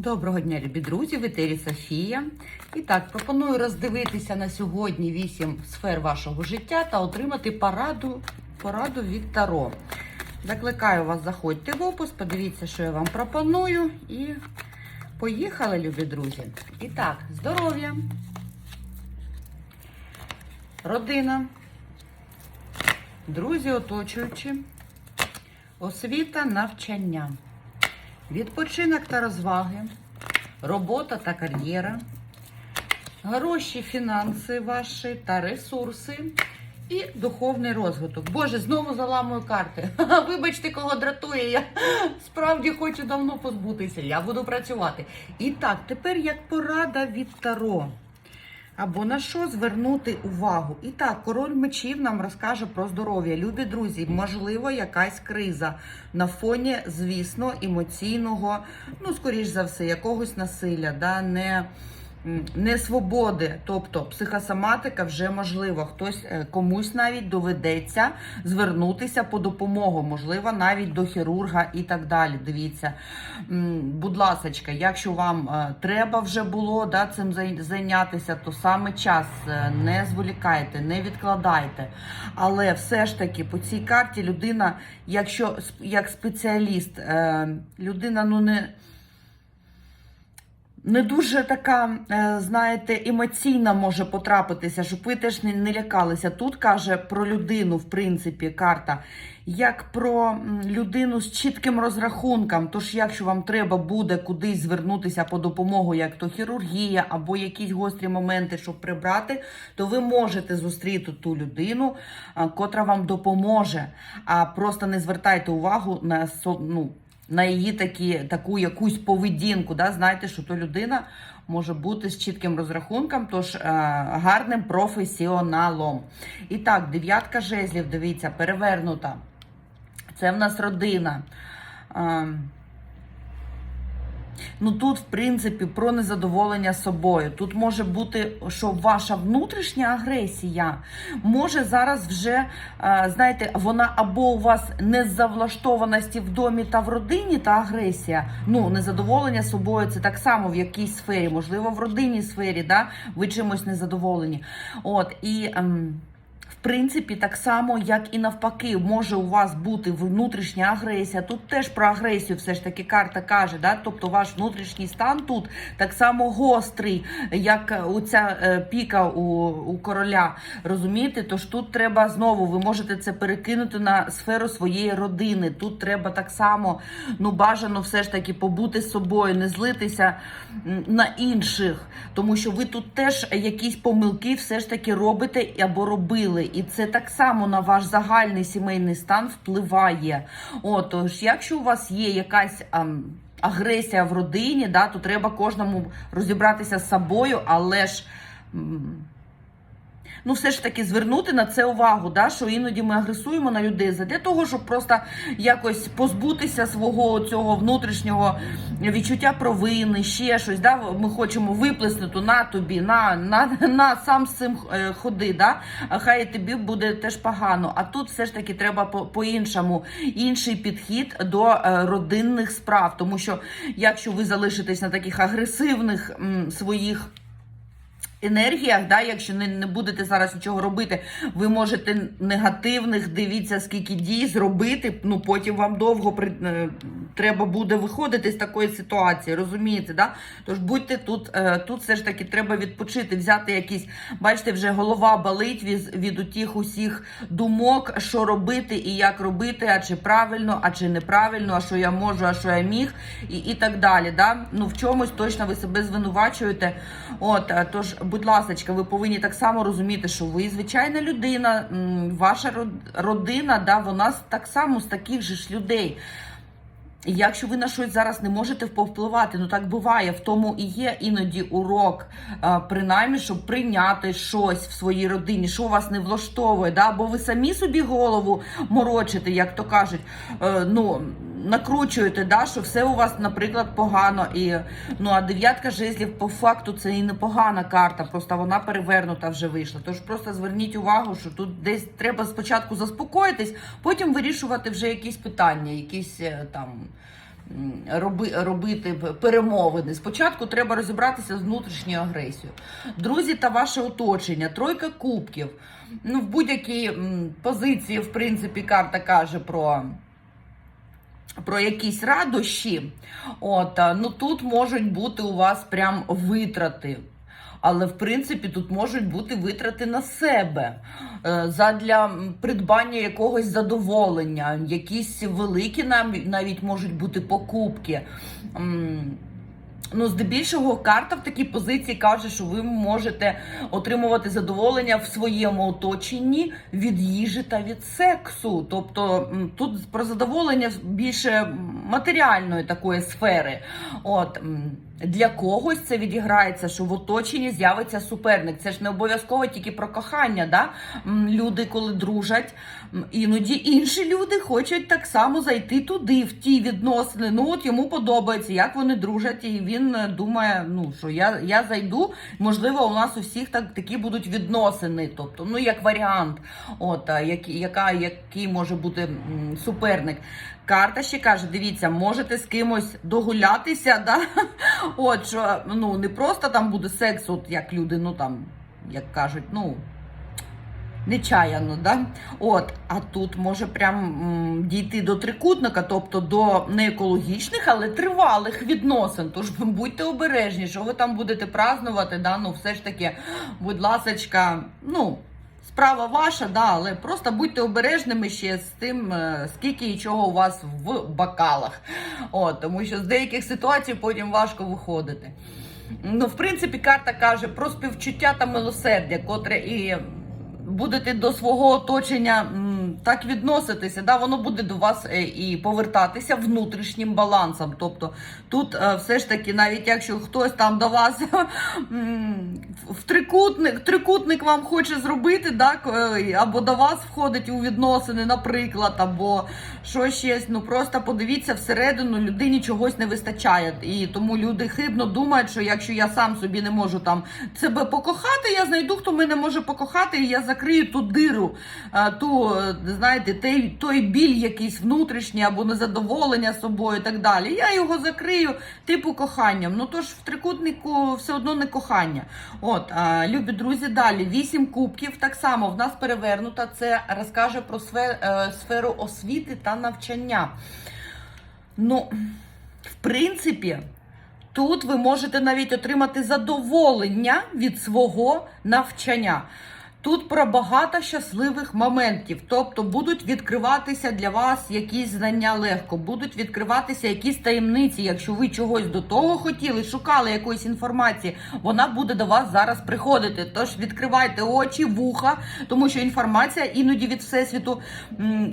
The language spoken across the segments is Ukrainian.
Доброго дня, любі друзі, в етері Софія. І так, пропоную роздивитися на сьогодні 8 сфер вашого життя та отримати пораду, пораду від Таро. Закликаю вас, заходьте в опис, подивіться, що я вам пропоную. І поїхали, любі друзі. І так, здоров'я, родина, друзі оточуючі, освіта, навчання. Відпочинок та розваги, робота та кар'єра, гроші, фінанси ваші та ресурси і духовний розвиток. Боже, знову заламую карти. Вибачте, кого дратує. Я справді хочу давно позбутися. Я буду працювати. І так, тепер як порада від Таро. Або на що звернути увагу? І так, король мечів нам розкаже про здоров'я. Любі друзі, можливо, якась криза на фоні, звісно, емоційного, ну, скоріш за все, якогось насилля, да, не, не свободи. Тобто психосоматика вже можливо. Хтось е, комусь навіть доведеться звернутися по допомогу, можливо, навіть до хірурга і так далі. Дивіться, будь ласочка, якщо вам е, треба вже було да, цим зайнятися, то саме час е, не зволікайте, не відкладайте. Але все ж таки по цій карті людина, якщо як спеціаліст, людина ну не. Не дуже така, е, знаєте, емоційна може потрапитися, щоб ви теж не, не лякалися. Тут каже про людину, в принципі, карта, як про людину з чітким розрахунком. Тож, якщо вам треба буде кудись звернутися по допомогу, як то хірургія або якісь гострі моменти, щоб прибрати, то ви можете зустріти ту людину, котра вам допоможе. А просто не звертайте увагу на ну, на її такі, таку якусь поведінку. Да? Знаєте, що то людина може бути з чітким розрахунком, тож е, гарним професіоналом. І так, дев'ятка жезлів, дивіться, перевернута. Це в нас родина. Е, Ну тут, в принципі, про незадоволення собою. Тут може бути, що ваша внутрішня агресія може зараз вже, е, знаєте, вона або у вас незавлаштованості в домі та в родині та агресія. Ну, незадоволення собою це так само в якійсь сфері, можливо, в родинній сфері, да, ви чимось незадоволені. От і. Принципі, так само, як і навпаки, може у вас бути внутрішня агресія. Тут теж про агресію все ж таки карта каже, да? тобто ваш внутрішній стан тут так само гострий, як оця е, піка у, у короля. Розумієте? Тож тут треба знову, ви можете це перекинути на сферу своєї родини. Тут треба так само, ну бажано все ж таки побути з собою, не злитися на інших, тому що ви тут теж якісь помилки все ж таки робите або робили. І це так само на ваш загальний сімейний стан впливає. Отож, тож, якщо у вас є якась. а, Агресія в родині, да, то треба кожному розібратися з собою, але ж ну, все ж таки звернути на це увагу, да, що іноді ми агресуємо на людей для того, щоб просто якось позбутися свого цього внутрішнього відчуття провини, ще щось. Да? Ми хочемо виплеснути на тобі, на, на, на сам з цим е, ходи. Да? Хай тобі буде теж погано. А тут все ж таки треба по- по-іншому, інший підхід до е, родинних справ. Тому що якщо ви залишитесь на таких агресивних своїх енергіях, да, якщо не, не будете зараз нічого робити, ви можете негативних, дивіться, скільки дій зробити. Ну потім вам довго при, е, треба буде виходити з такої ситуації, розумієте? Да? Тож будьте тут, е, тут все ж таки треба відпочити, взяти якісь, бачите, вже голова болить від, від утіх усіх думок, що робити і як робити, а чи правильно, а чи неправильно, а що я можу, а що я міг, і, і так далі. Да? Ну в чомусь точно ви себе звинувачуєте. От, е, тож, будь ласка, ви повинні так само розуміти, що ви звичайна людина, ваша родина, да, вона так само з таких же ж людей. І Якщо ви на щось зараз не можете повпливати, ну так буває, в тому і є іноді урок, принаймні, щоб прийняти щось в своїй родині, що вас не влаштовує, да? бо ви самі собі голову морочите, як то кажуть, е, ну накручуєте, да, що все у вас, наприклад, погано. І, ну а дев'ятка жезлів по факту це і непогана карта, просто вона перевернута вже вийшла. Тож просто зверніть увагу, що тут десь треба спочатку заспокоїтись, потім вирішувати вже якісь питання, якісь е, там. роби, робити перемовини. Спочатку треба розібратися з внутрішньою агресією. Друзі та ваше оточення, тройка кубків. Ну, в будь-якій позиції, в принципі, карта каже про. Про якісь радощі, от ну тут можуть бути у вас прям витрати. Але в принципі тут можуть бути витрати на себе е, задля придбання якогось задоволення, якісь великі навіть можуть бути покупки. Ну, здебільшого, карта в такій позиції каже, що ви можете отримувати задоволення в своєму оточенні від їжі та від сексу. Тобто тут про задоволення більше матеріальної такої сфери. От для когось це відіграється, що в оточенні з'явиться суперник. Це ж не обов'язково тільки про кохання. Да? Люди, коли дружать, іноді інші люди хочуть так само зайти туди, в ті відносини. Ну от йому подобається, як вони дружать, і він е, думає, ну що я, я зайду. Можливо, у нас у всіх так такі будуть відносини. Тобто, ну як варіант, от а, які, яка, який може бути суперник. Карта ще каже: дивіться, можете з кимось догулятися, да? От що ну не просто там буде секс, от як люди, ну там, як кажуть, ну. Нечаяно, да? От, а тут може прям м, дійти до трикутника, тобто до не екологічних, але тривалих відносин. Тож будьте обережні, що ви там будете празднувати, да? ну все ж таки, будь ласочка, ну. Справа ваша, да, але просто будьте обережними ще з тим, е, скільки і чого у вас в бокалах. От, тому що з деяких ситуацій потім важко виходити. Ну, в принципі, карта каже про співчуття та милосердя, котре і будете до свого оточення так відноситися, да, воно буде до вас е, і повертатися внутрішнім балансом. Тобто тут е, все ж таки, навіть якщо хтось там до вас в трикутник, трикутник вам хоче зробити, да, е, або до вас входить у відносини, наприклад, або що щось, ну просто подивіться всередину, людині чогось не вистачає. І тому люди хибно думають, що якщо я сам собі не можу там себе покохати, я знайду, хто мене може покохати, і я закрию ту диру, ту, е, знаєте, той, той біль якийсь внутрішній або незадоволення собою і так далі. Я його закрию типу коханням. Ну тож в трикутнику все одно не кохання. От, любі друзі, далі вісім кубків. Так само в нас перевернута. Це розкаже про е, сферу освіти та навчання. Ну, в принципі, тут ви можете навіть отримати задоволення від свого навчання. Тут про багато щасливих моментів, тобто будуть відкриватися для вас якісь знання легко, будуть відкриватися якісь таємниці. Якщо ви чогось до того хотіли, шукали якоїсь інформації, вона буде до вас зараз приходити. Тож відкривайте очі, вуха, тому що інформація іноді від всесвіту,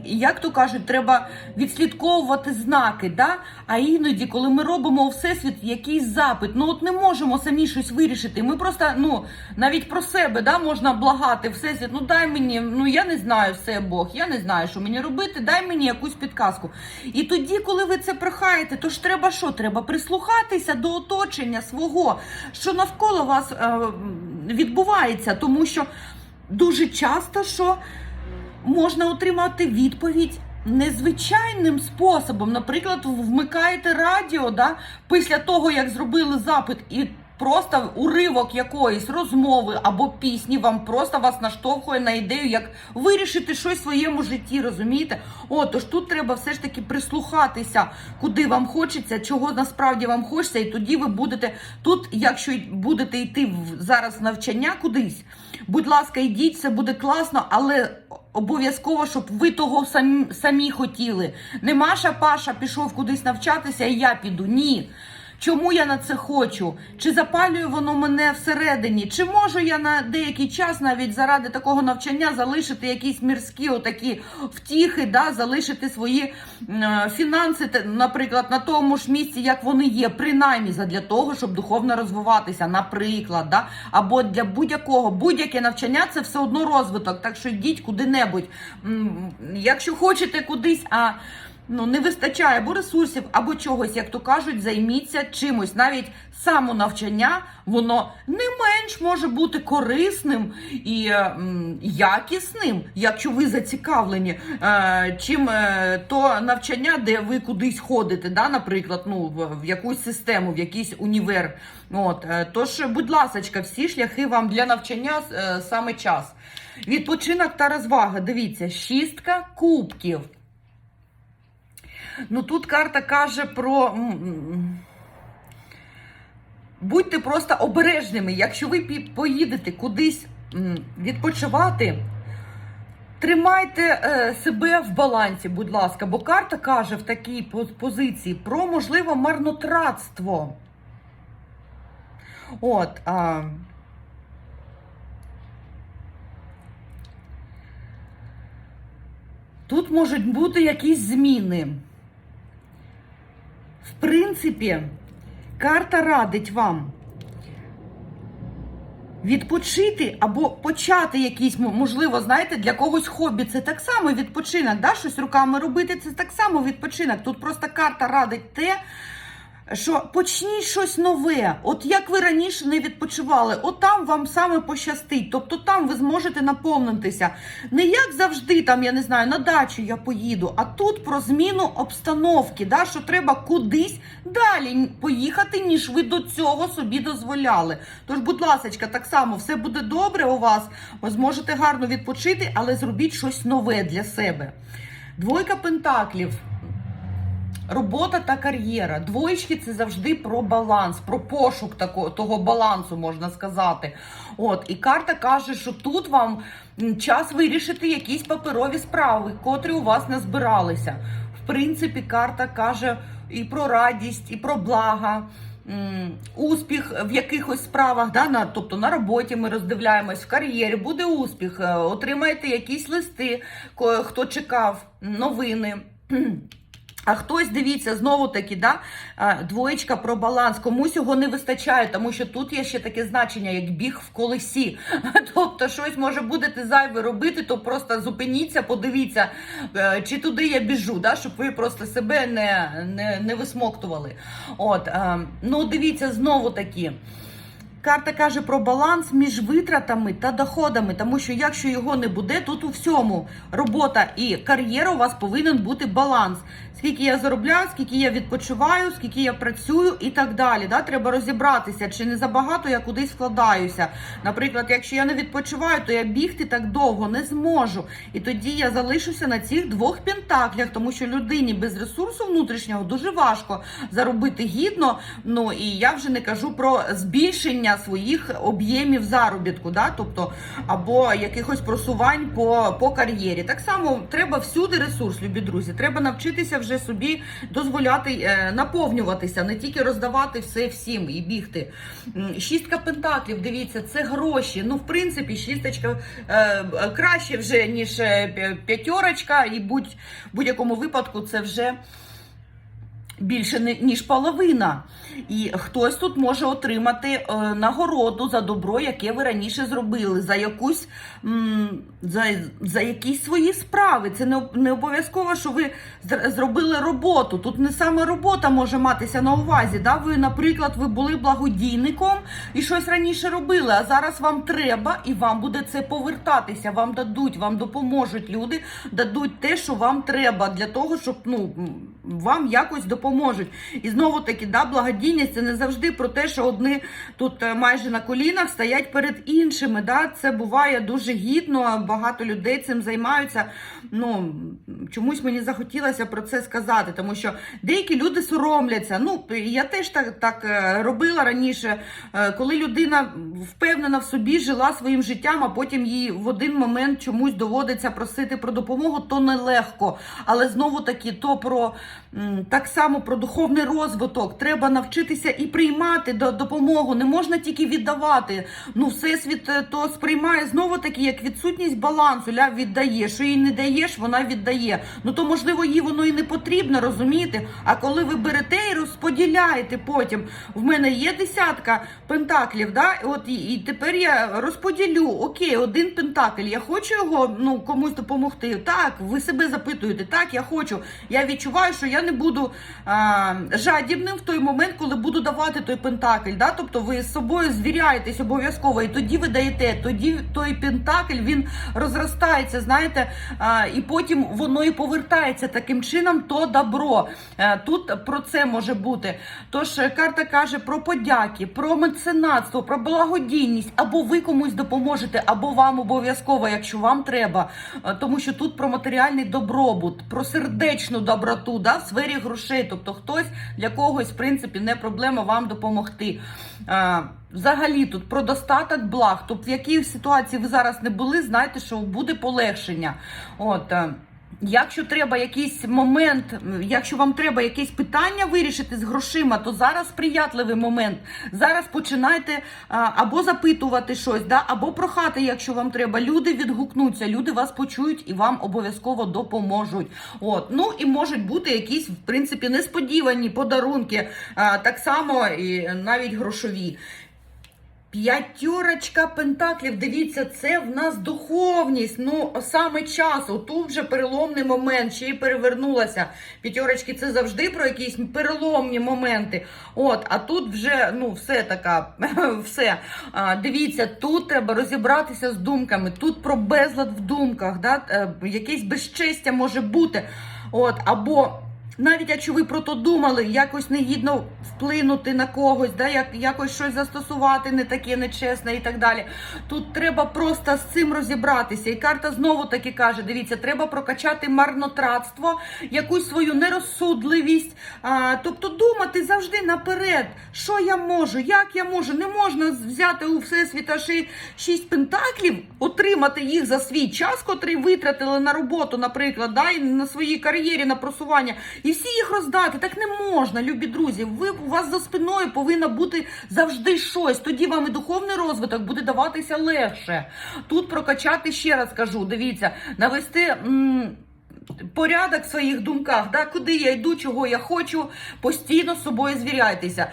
як то кажуть, треба відслідковувати знаки. Да? А іноді, коли ми робимо у всесвіт якийсь запит, ну от не можемо самі щось вирішити. Ми просто ну навіть про себе да, можна благати всесвіт. Ну дай мені, ну я не знаю все Бог, я не знаю, що мені робити. Дай мені якусь підказку. І тоді, коли ви це прохаєте, то ж треба що? Треба прислухатися до оточення свого, що навколо вас е, відбувається, тому що дуже часто що можна отримати відповідь. Незвичайним способом, наприклад, вмикаєте радіо, да, після того, як зробили запит, і просто уривок якоїсь розмови або пісні вам просто вас наштовхує на ідею, як вирішити щось в своєму житті, розумієте? О, тож тут треба все ж таки прислухатися, куди вам хочеться, чого насправді вам хочеться, і тоді ви будете тут, якщо будете йти зараз навчання кудись, будь ласка, йдіть, це буде класно, але обов'язково, щоб ви того самі, самі хотіли. Не Маша Паша пішов кудись навчатися, і я піду. Ні. Чому я на це хочу? Чи запалює воно мене всередині? Чи можу я на деякий час навіть заради такого навчання залишити якісь мірські отакі втіхи, да, залишити свої е, фінанси, наприклад, на тому ж місці, як вони є, принаймні задля того, щоб духовно розвиватися, наприклад, да, або для будь-якого будь-яке навчання це все одно розвиток. Так що йдіть куди-небудь. Якщо хочете кудись, а ну не вистачає або ресурсів, або чогось, як то кажуть, займіться чимось. Навіть самонавчання, воно не менш може бути корисним і м, якісним, якщо ви зацікавлені, е, чим е, то навчання, де ви кудись ходите, да, наприклад, ну, в, в якусь систему, в якийсь універ. От, е, тож, будь ласка, всі шляхи вам для навчання е, саме час. Відпочинок та розвага. Дивіться, шістка кубків. Ну тут карта каже про. Будьте просто обережними. Якщо ви поїдете кудись відпочивати, тримайте е, себе в балансі, будь ласка, бо карта каже в такій позиції про можливе марнотратство. От. А... Тут можуть бути якісь зміни. Принципі, карта радить вам відпочити або почати якісь, можливо, знаєте, для когось хобі. Це так само відпочинок. Да? Щось руками робити, це так само відпочинок. Тут просто карта радить те, що почніть щось нове. От як ви раніше не відпочивали, от там вам саме пощастить. Тобто там ви зможете наповнитися. Не як завжди, там, я не знаю, на дачу я поїду, а тут про зміну обстановки, да, що треба кудись далі поїхати, ніж ви до цього собі дозволяли. Тож, будь ласка, так само все буде добре у вас. Ви зможете гарно відпочити, але зробіть щось нове для себе. Двойка пентаклів. Робота та кар'єра. Двоєчки це завжди про баланс, про пошук такого, того балансу, можна сказати. От, і карта каже, що тут вам час вирішити якісь паперові справи, котрі у вас не збиралися. В принципі, карта каже і про радість, і про блага. Успіх в якихось справах, да, на, тобто на роботі ми роздивляємось, в кар'єрі буде успіх, е, отримаєте якісь листи, хто чекав, новини. А хтось дивіться знову таки, да, е, двоєчка про баланс. Комусь його не вистачає, тому що тут є ще таке значення, як біг в колесі. Тобто, щось може будете зайве робити, то просто зупиніться, подивіться, е, чи туди я біжу, да, щоб ви просто себе не, не, не висмоктували. От, е, ну дивіться знову таки. Карта каже про баланс між витратами та доходами, тому що якщо його не буде, тут у всьому робота і кар'єра у вас повинен бути баланс. Скільки я заробляю, скільки я відпочиваю, скільки я працюю і так далі. Да? Треба розібратися, чи не забагато я кудись вкладаюся. Наприклад, якщо я не відпочиваю, то я бігти так довго не зможу. І тоді я залишуся на цих двох пентаклях, тому що людині без ресурсу внутрішнього дуже важко заробити гідно. Ну і я вже не кажу про збільшення своїх об'ємів заробітку, да? тобто або якихось просувань по, по кар'єрі. Так само треба всюди ресурс, любі друзі. Треба навчитися вже собі дозволяти е, наповнюватися, не тільки роздавати все всім і бігти. Шістка пентаклів, дивіться, це гроші. Ну, в принципі, шісточка е, е, краще вже, ніж е, п'ятерочка, і будь, будь-якому випадку це вже. Більше ніж половина, і хтось тут може отримати е, нагороду за добро, яке ви раніше зробили, за якусь за, за якісь свої справи. Це не, не обов'язково, що ви зробили роботу. Тут не саме робота може матися на увазі. Да? Ви, наприклад, ви були благодійником і щось раніше робили, а зараз вам треба, і вам буде це повертатися. Вам дадуть, вам допоможуть люди, дадуть те, що вам треба для того, щоб ну вам якось допоможуть. І знову таки, да, благодійність це не завжди про те, що одні тут е, майже на колінах стоять перед іншими. Да? Це буває дуже гідно. Багато людей цим займаються. Ну чомусь мені захотілося про це сказати, тому що деякі люди соромляться. Ну я теж так, так е, робила раніше, Е, коли людина впевнена в собі, жила своїм життям, а потім їй в один момент чомусь доводиться просити про допомогу, то нелегко. Але знову таки, то про так само про духовний розвиток. Треба навчитися і приймати допомогу. Не можна тільки віддавати. Ну, всесвіт е, то сприймає знову таки як відсутність балансу. Ля віддає. Що їй не даєш, вона віддає. Ну то можливо їй воно і не потрібно, розумієте? А коли ви берете і розподіляєте потім, в мене є десятка пентаклів, да? От і, і тепер я розподілю. Окей, один пентакль. Я хочу його ну комусь допомогти. Так, ви себе запитуєте. Так, я хочу. Я відчуваю, що я не буду жадібним в той момент, коли буду давати той пентакль. Да? Тобто ви з собою звіряєтесь обов'язково, і тоді ви даєте, тоді той пентакль він розростається, знаєте, а, і потім воно і повертається таким чином, то добро. Е, Тут про це може бути. Тож е, карта каже про подяки, про меценатство, про благодійність, або ви комусь допоможете, або вам обов'язково, якщо вам треба. Е, Тому що тут про матеріальний добробут, про сердечну доброту да, в сфері грошей. Тобто хтось для когось, в принципі, не проблема вам допомогти. Е, Взагалі тут про достаток благ. Тобто, в якій ситуації ви зараз не були, знайте, що буде полегшення. От. Якщо треба якийсь момент, якщо вам треба якесь питання вирішити з грошима, то зараз сприятливий момент. Зараз починайте або запитувати щось, да, або прохати, якщо вам треба. Люди відгукнуться, люди вас почують і вам обов'язково допоможуть. От ну і можуть бути якісь в принципі несподівані подарунки, так само і навіть грошові. П'ятьорочка пентаклів, дивіться, це в нас духовність. Ну, саме час. Тут вже переломний момент, ще й перевернулася. П'ятьорочки це завжди про якісь переломні моменти. От, а тут вже ну, все така, все. А, дивіться, тут треба розібратися з думками. Тут про безлад в думках, да? е, якесь безчестя може бути. От, або навіть якщо ви про то думали, якось негідно вплинути на когось, да, як, якось щось застосувати не таке нечесне і так далі. Тут треба просто з цим розібратися. І карта знову таки каже: дивіться, треба прокачати марнотратство, якусь свою нерозсудливість. А, тобто думати завжди наперед, що я можу, як я можу. Не можна взяти у всесвіта шість пентаклів, отримати їх за свій час, котрий витратили на роботу, наприклад, да, і на своїй кар'єрі, на просування, і всі їх роздати. Так не можна, любі друзі. Ви у вас за спиною повинно бути завжди щось. Тоді вам і духовний розвиток буде даватися легше. Тут прокачати ще раз кажу, дивіться, навести. Порядок в своїх думках, да, куди я йду, чого я хочу, постійно з собою звіряйтеся.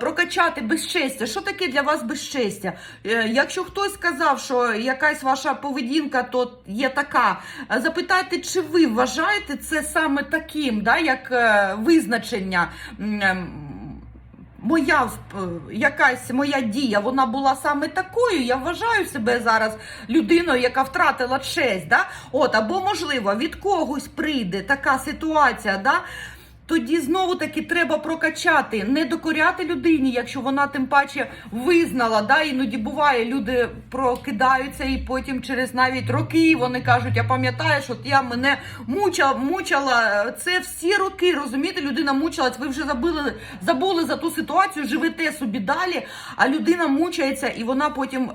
Прокачати безчестя. Що таке для вас безчестя? Е, Якщо хтось сказав, що якась ваша поведінка то є така, запитайте, чи ви вважаєте це саме таким, да, як е, визначення. Моя вп- якась моя дія, вона була саме такою. Я вважаю себе зараз людиною, яка втратила честь. Да? От, або, можливо, від когось прийде така ситуація. Да? Тоді знову таки треба прокачати, не докоряти людині, якщо вона тим паче визнала. Да? Іноді буває, люди прокидаються і потім через навіть роки вони кажуть, я пам'ятаю, що я мене мучила, мучила це всі роки. Розумієте, людина мучилась, ви вже забули, забули за ту ситуацію, живете собі далі, а людина мучається і вона потім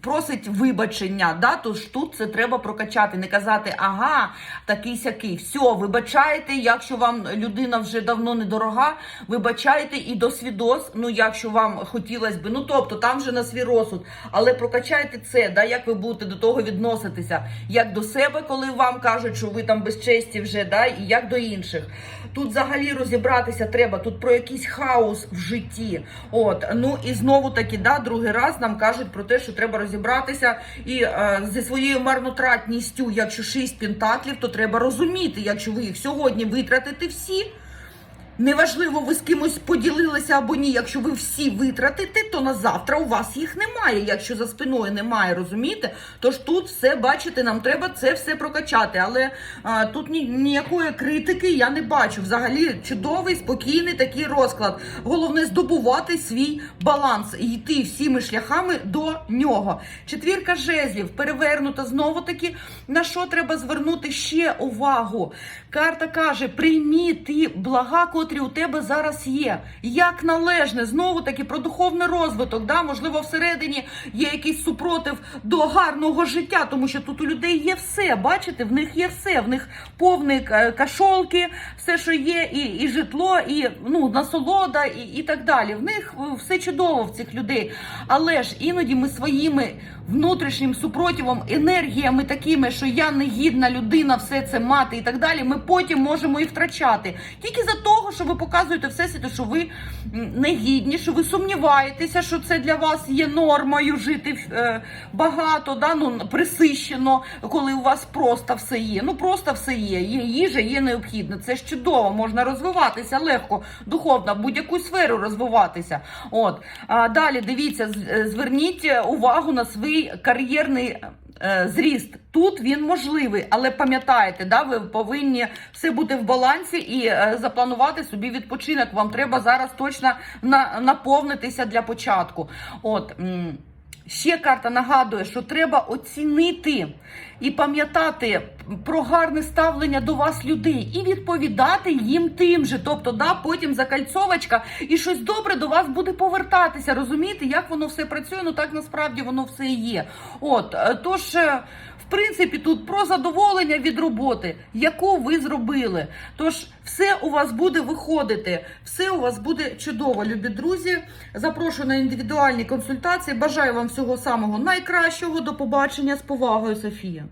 просить вибачення. Да? Тож тут це треба прокачати, не казати, ага, такий сякий. Все, вибачайте, якщо вам людина вже давно недорога, вибачайте і до свідос, ну якщо вам хотілося би, ну тобто там вже на свій розсуд, але прокачайте це, да, як ви будете до того відноситися, як до себе, коли вам кажуть, що ви там безчесті вже, да, і як до інших. Тут взагалі розібратися треба, тут про якийсь хаос в житті. От, ну і знову таки, да, другий раз нам кажуть про те, що треба розібратися і е, зі своєю марнотратністю, якщо шість пентаклів, то треба розуміти, якщо ви їх сьогодні витратите всі. Неважливо, ви з кимось поділилися або ні. Якщо ви всі витратите, то на завтра у вас їх немає. Якщо за спиною немає, розумієте? Тож тут все бачите, нам треба це все прокачати. Але а, тут ні, ніякої критики я не бачу. Взагалі чудовий, спокійний такий розклад. Головне здобувати свій баланс і йти всіми шляхами до нього. Четвірка жезлів перевернута знову таки. На що треба звернути ще увагу? Карта каже: приймі ті блага, котрі у тебе зараз є. Як належне, знову таки про духовний розвиток. Да? Можливо, всередині є якийсь супротив до гарного життя, тому що тут у людей є все. Бачите, в них є все. В них повник е, кашолки, все, що є, і, і житло, і ну, насолода, і, і так далі. В них е, все чудово в цих людей. Але ж іноді ми своїми внутрішнім супротивом, енергіями такими, що я негідна людина, все це мати і так далі. Ми потім можемо і втрачати. Тільки за того, що ви показуєте всесвіту, що ви негідні, що ви сумніваєтеся, що це для вас є нормою жити е, багато, да, ну, присищено, коли у вас просто все є. Ну просто все є. Є їжа, є необхідно. Це ж чудово, можна розвиватися легко, духовно, будь-яку сферу розвиватися. От а далі дивіться, е, зверніть увагу на свій кар'єрний. Е, Зріст тут він можливий, але пам'ятаєте, да, ви повинні все бути в балансі і е, запланувати собі відпочинок. Вам треба зараз точно наповнитися для початку. От ще карта нагадує, що треба оцінити і пам'ятати про гарне ставлення до вас людей і відповідати їм тим же. Тобто, да, потім закальцовочка і щось добре до вас буде повертатися. Розумієте, як воно все працює? Ну так насправді воно все є. От е, тож. Принципі, тут про задоволення від роботи, яку ви зробили. Тож все у вас буде виходити, все у вас буде чудово, любі друзі. Запрошую на індивідуальні консультації. Бажаю вам всього самого найкращого. До побачення з повагою, Софія.